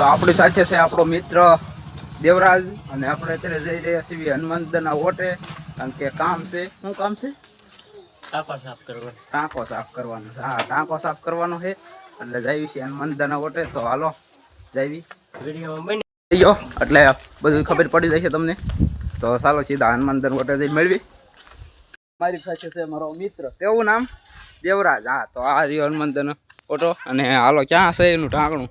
તો આપણી સાથે છે આપણો મિત્ર દેવરાજ અને આપણે અત્યારે જઈ રહ્યા છીએ હનુમંતના ઓટે. કારણ કે કામ છે. શું કામ છે? ટાંકો સાફ કરવાનો. ટાંકો સાફ કરવાનો. છે હા ટાંકો સાફ કરવાનો છે. એટલે જઈએ છીએ હનુમંતના ઓટે. તો હાલો જઈવી વીડિયો એટલે બધું ખબર પડી જશે તમને. તો ચાલો સીધા હનુમંતન ઓટે જઈ મેળવી મારી પાસે છે મારો મિત્ર. કેવું નામ? દેવરાજ. હા તો આ રહ્યો હનુમંતન ઓટો. અને હાલો ક્યાં છે એનું ઢાંકણું?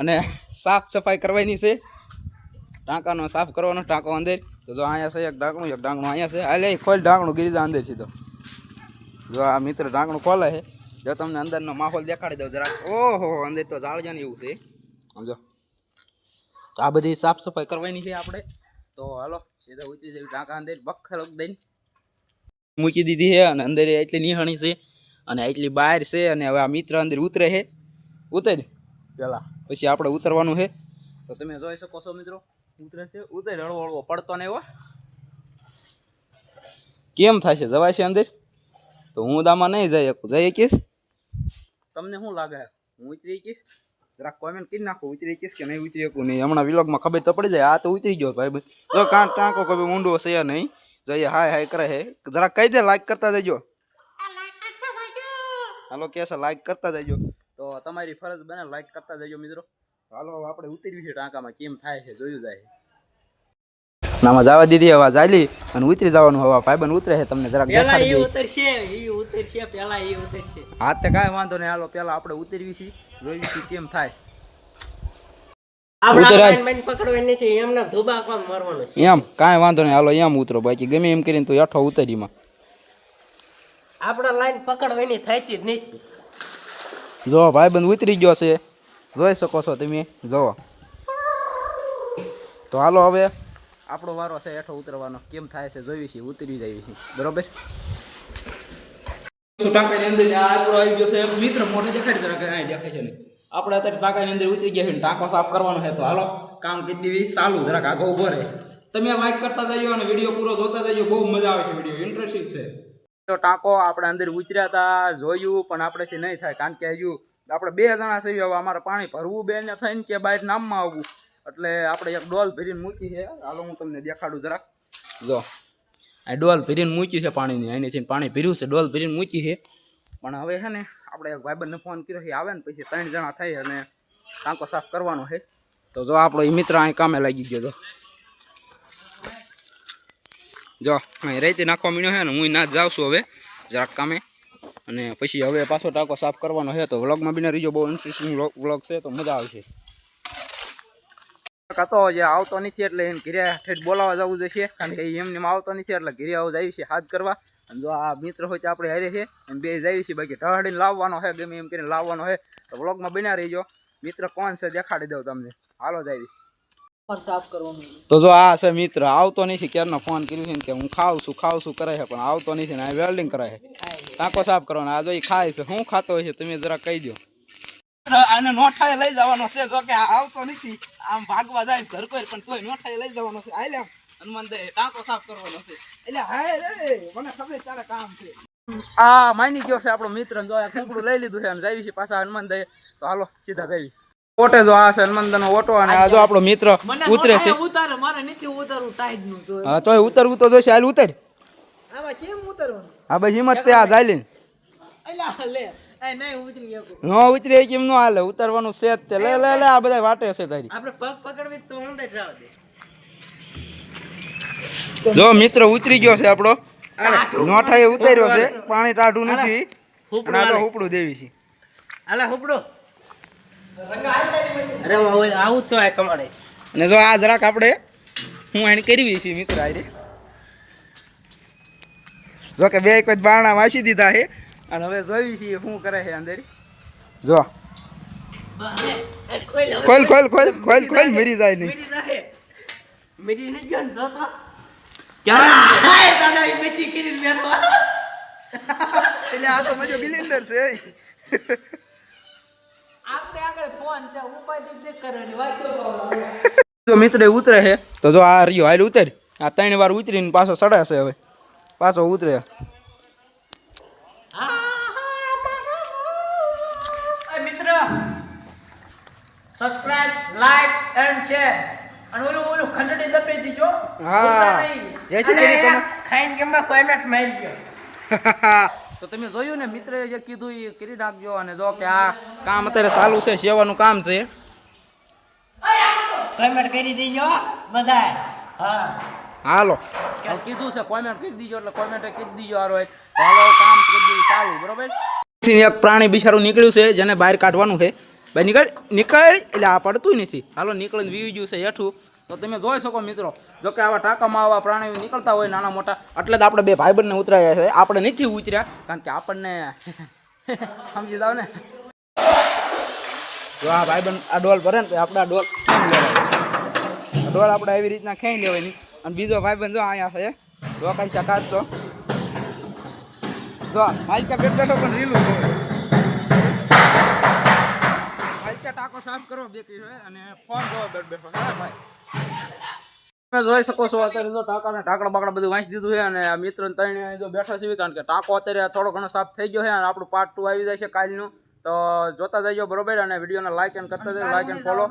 અને સાફ સફાઈ કરવાની છે. ટાંકાનો સાફ કરવાનો, ટાંકો અંદર. તો જો અહીંયા છે એક ઢાંકણું એક ઢાંકણું અહીંયા છે. હાલે, ખોલ ઢાંકણું, ગીરીજા અંદર સીધો જો આ મિત્ર ઢાંકણું ખોલે છે. જો તમને અંદરનો માહોલ દેખાડી દઉં જરાક. ઓહો, અંદર તો જાળજાને એવું છે. સમજો? તો આ બધી સાફ સફાઈ કરવાની છે આપણે. તો હાલો, સીધા ઉતરી જવી ટાંકા અંદર, બખર દઈને. મૂકી દીધી છે અને અંદર એટલી નિહાણી છે અને એટલી બહાર છે અને હવે આ મિત્ર અંદર ઉતરે છે. ઉતર. પેલા. પછી આપણે ઉતરવાનું છે. તો તમે જોઈ શકો છો મિત્રો ઉતરે છે ઉતરે હળવો હળવો પડતો ને એવો કેમ થાય છે જવાય છે અંદર? તો હું દામાં નહીં જઈ શકું. જઈ શકીશ? તમને શું લાગે? હું ઉતરી શકીશ? જરાક કોમેન્ટ કરી નાખો ઉતરી શકીશ કે નહીં ઉતરી શકું? નહીં હમણાં વિલોગમાં ખબર તો પડી જાય. આ તો ઉતરી ગયો ભાઈ જો કાં ટાંકો કોઈ ઊંડો છે નહીં. જઈએ હાય હાય કરે હે જરાક કહી દે લાઈક કરતા જજો. હાલો કે છે લાઈક કરતા જજો. તો તમારી ફરજ બને લાઈક કરતા જજો મિત્રો. હાલો આપણે ઉતર્યું છે ટાંકામાં કેમ થાય છે જોયું જાય નામાં જવા દીધી હવા ચાલી અને ઉતરી જવાનું હવા ભાઈબંધ ઉતરે છે તમને જરાક દેખાડી એ ઉતરશે ઈ ઉતરશે પેલા ઈ ઉતરશે. હા તે કાઈ વાંધો નહીં. હાલો પેલા આપણે ઉતરવી છીએ જોઈ છીએ કેમ થાય છે. છે? એમ કાંઈ વાંધો નહીં. હાલો એમ ઉતરો બાકી. ગમે એમ કરીને તો હેઠો ઉતરીમાં. આપણે લાઈન પકડવાની થતી જ નથી. જો, ભાઈબંધ ઉતરી ગયો છે. જોઈ શકો છો તમે. જુઓ તો હાલો હવે આપણો વારો છે હેઠો ઉતરવાનો. કેમ થાય છે જોઈ છીએ ઉતરી જાય છે. બરોબર? ટાંકાની અંદર આ આપણો આવી ગયો છે. મિત્ર મોઢે દેખાડી છે આપણે અત્યારે ટાંકાની અંદર ઉતરી ગયા છે ટાંકો સાફ કરવાનો છે તો હાલો, કામ કરી ચાલુ, જરાક આગળ ઊભો રહે. તમે લાઈક કરતા જજો અને વીડિયો પૂરો જોતા જજો. બહુ મજા આવે છે વીડિયો ઇન્ટરેસ્ટિંગ છે. તો ટાંકો આપણે અંદર ઉતર્યા હતા જોયું, પણ આપણેથી નહીં થાય. કારણ કે હજુ આપણે બે જણા છીએ, હવે અમારે પાણી ભરવું બે ને થઈને કે બહાર નામમાં આવવું. એટલે આપણે એક ડોલ ભરીને મૂકી છે. હાલો, હું તમને દેખાડું જરાક. જો, આ ડોલ ભરીને મૂકી છે પાણીની. અહીંથી પાણી ભર્યું છે, ડોલ ભરીને મૂકી છે. પણ હવે છે ને, આપણે એક ભાઈબંધને ફોન કર્યો છે, આવે ને પછી ત્રણ જણા થઈ અને ટાંકો સાફ કરવાનો છે. તો જો આપણો એ મિત્ર અહીં કામે લાગી ગયો તો જો રેતી નાખવા મીણ્યો છે ને, હું ના જ જાઉં છું હવે, જરાક કામે. અને પછી હવે પાછો ટાંકો સાફ કરવાનો છે, તો વ્લોગમાં બી રીજો બહુ ઇન્ટરેસ્ટિંગ વ્લોગ છે, તો મજા આવશે. કાતો જે આવતો નથી એટલે એને ઘરે ઠેઠ બોલાવા જવું જશે. કારણ કે એમને આવતો નથી એટલે ઘરે આવું જાય છે હાથ કરવા. અને જો આ મિત્ર હોય તો આપણે હારે છે, અને બે જાય છે, બાકી ઢળીને લાવવાનો છે, ગમે એમ કરીને લાવવાનો છે. તો વ્લોગમાં બન્યા રહીજો મિત્ર કોણ છે દેખાડી દઉં તમને. હાલો, જાય તો જો આ છે મિત્ર આવતો નથી ક્યારનો ફોન કર્યું છે કે હું ખાઉં છું ખાઉં છું કરે છે પણ આવતો નથી ને આ વેલ્ડિંગ કરે છે. ટાંકો સાફ કરવાનો આ જો ખાય છે શું ખાતો હોય છે તમે જરા કહી દો આને નોઠાએ લઈ જવાનો છે જો કે આ આવતો નથી આમ ભાગવા જાય ઘર કોઈ પણ તોય નોઠાએ લઈ જવાનો છે. આલે હનુમાન દે ટાંકો સાફ કરવાનો છે. એટલે હાય રે મને ખબર તારે કામ છે. આ માની ગયો છે આપણો મિત્ર જો આ કુકડું લઈ લીધું છે અને જાવી છે પાછા હનુમાન દે. તો હાલો સીધા જાવી. ઓટે જો આ છે હનુમાન ઓટો અને આ જો આપણો મિત્ર ઉતરે છે. ઉતારે મારે નીચે ઉતારવું ટાઈટનું તો. હા તોય ઉતરવું તો જોશે હાલ ઉતર. આમાં કેમ ઉતારવાનું? હા બસ હિંમત તે આ જાયલીન અલ્યા લે. એ નહીં ઉતરી નો ઉતરે કેમ નો હાલે? ઉતરવાનું છે તે. લે લે લે આ બધા વાટે છે તારી. આપણે પગ પકડવી તો અંદર જાવ દે. જો મિત્ર ઉતરી ગયો છે આપણો. નોઠાએ ઉતર્યો છે. પાણી ટાઢું નથી. ઉપડું દેવી છે. અરે હું આવું છું આ કમાડે. અને જો આ જરાક આપણે હું એને કરવી છે મિત્ર આરે જો કે બે એક જ બારણા વાંચી દીધા છે. અને હવે જોઈ છીએ શું કરે છે અંદર. જો. ખોલ ખોલ ખોલ ખોલ ખોલ મરી જાય નહીં. મરી જાહે. મેરી નહીં ગયો જો તો ક્યાં? હાય દાદા એ મેચી કરીને બેઠો. એટલે આ તો મજો ગિલિન્ડર છે. જો મિત્ર ઉતરે છે તો જો આ રહ્યો હાલ ઉતર. આ ત્રણ વાર ઉતરીને પાછો સડાશે હવે. પાછો ઉતરે. સબસ્ક્રાઇબ લાઈક એન્ડ શેર અને ઓલું ઓલું ખંડડી દબાઈ દીજો. હા. જય શ્રી કૃષ્ણ. ખાઈને કેમાં કોમેન્ટ મારી ગયો? તો તમે જોયું ને મિત્રએ જે કીધું એ કરી નાખજો અને જો કે આ કામ અત્યારે ચાલુ છે સેવાનું કામ છે. કોમેન્ટ કરી દીજો બધા હા. હાલો. કીધું છે કોમેન્ટ કરી દીજો એટલે કોમેન્ટ કરી દીજો હારો એક. હાલો કામ કરી દીધું ચાલુ બરોબર? એક પ્રાણી બિચારું નીકળ્યું છે જેને બહાર કાઢવાનું છે. ભાઈ નીકળ નીકળ એટલે આ પડતું નથી. હાલો નીકળીને વીવી ગયું છે હેઠું. તો તમે જોઈ શકો મિત્રો, જો કે આવા ટાંકામાં આવા પ્રાણીઓ નીકળતા હોય નાના મોટા એટલે જ આપણે બે ભાઈબંધને ઉતરાયા છે. આપણે નથી ઉતર્યા, કારણ કે આપણને સમજી જાવ ને. જો આ ભાઈબંધ આ ડોલ ભરે ને તો આપણે આ ડોલ કેમ લેવાય. ડોલ આપણે એવી રીતના ખેંચી લેવાની. અને બીજો ભાઈબંધ જો અહીંયા છે, જો કઈ કાઢતો. જો માલકા બેઠ બેઠો પણ રીલું જોવે માલકા ટાંકો સાફ કરો હોય અને ફોન જોવા બેઠો હા ભાઈ. તમે જોઈ શકો છો અત્યારે જો ટાંકા ને ટાંકડા બાકડા બધું વાંચી દીધું છે અને મિત્ર ત્રણે જો બેઠા છે કારણ કે ટાંકો અત્યારે થોડો ઘણો સાફ થઈ ગયો છે અને આપણું પાર્ટ ટુ આવી જાય છે કાલનું. તો જોતા જજો બરોબર અને વિડીયોને લાઈક એન્ડ કરતા જજો લાઈક એન્ડ ફોલો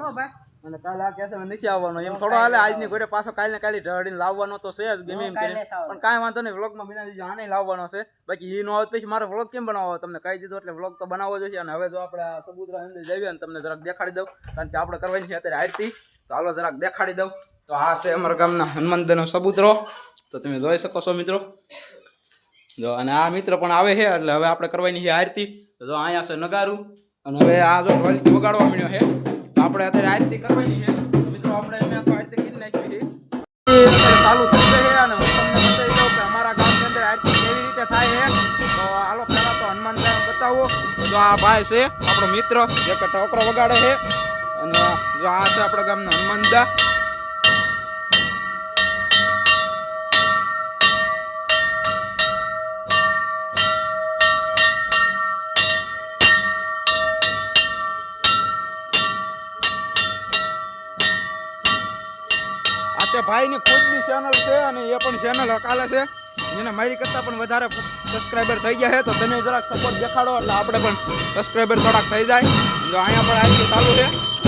અને કાલે આ કેસે નથી આવવાનો એમ થોડો હાલે આજની ઘોડે પાછો કાલે ને કાલે ઢળીને લાવવાનો તો છે જ ગમે એમ કરીને. પણ કાંઈ વાંધો નહીં વ્લોગમાં બિના દીધું આને લાવવાનો છે. બાકી એ ન આવે પછી મારે વ્લોગ કેમ બનાવો તમને કહી દીધું એટલે વ્લોગ તો બનાવવો જોઈએ અને હવે જો આપણે આ અંદર જઈએ અને તમને જરાક દેખાડી દઉં. કારણ કે આપણે કરવાની છે અત્યારે આરતી. તો હાલો જરાક દેખાડી દઉં. તો આ છે અમારા ગામના હનુમંતનો સબૂતરો. તો તમે જોઈ શકો છો મિત્રો. જો અને આ મિત્ર પણ આવે છે, એટલે હવે આપણે કરવાની છે આરતી. જો અહીંયા છે નગારું. અને હવે આ જો ઢોલકી વગાડવા મળ્યો છે. તો આપણે અત્યારે આરતી કરવાની છે. મિત્રો, આપણે અહીંયા તો આરતી કરી નાખી છે. ચાલુ થઈ છે અને હું તમને બતાવી દઉં કે અમારા ગામની અંદર આરતી કેવી રીતે થાય છે. તો હાલો પહેલાં તો હનુમાનદાસ બતાવો. જો આ ભાઈ છે, આપણો મિત્ર, જે ટોકરો વગાડે છે. અને જો આ છે આપણા ગામના હનુમાનદા. ની ભાઈની ખુદની ચેનલ છે અને એ પણ ચેનલ હકાલે છે. એને મારી કરતાં પણ વધારે સબસ્ક્રાઈબર થઈ ગયા છે. તો તમે જરાક સપોર્ટ દેખાડો એટલે આપણે પણ સબસ્ક્રાઈબર થોડાક થઈ જાય. જો અહીંયા પણ આરતી ચાલુ છે.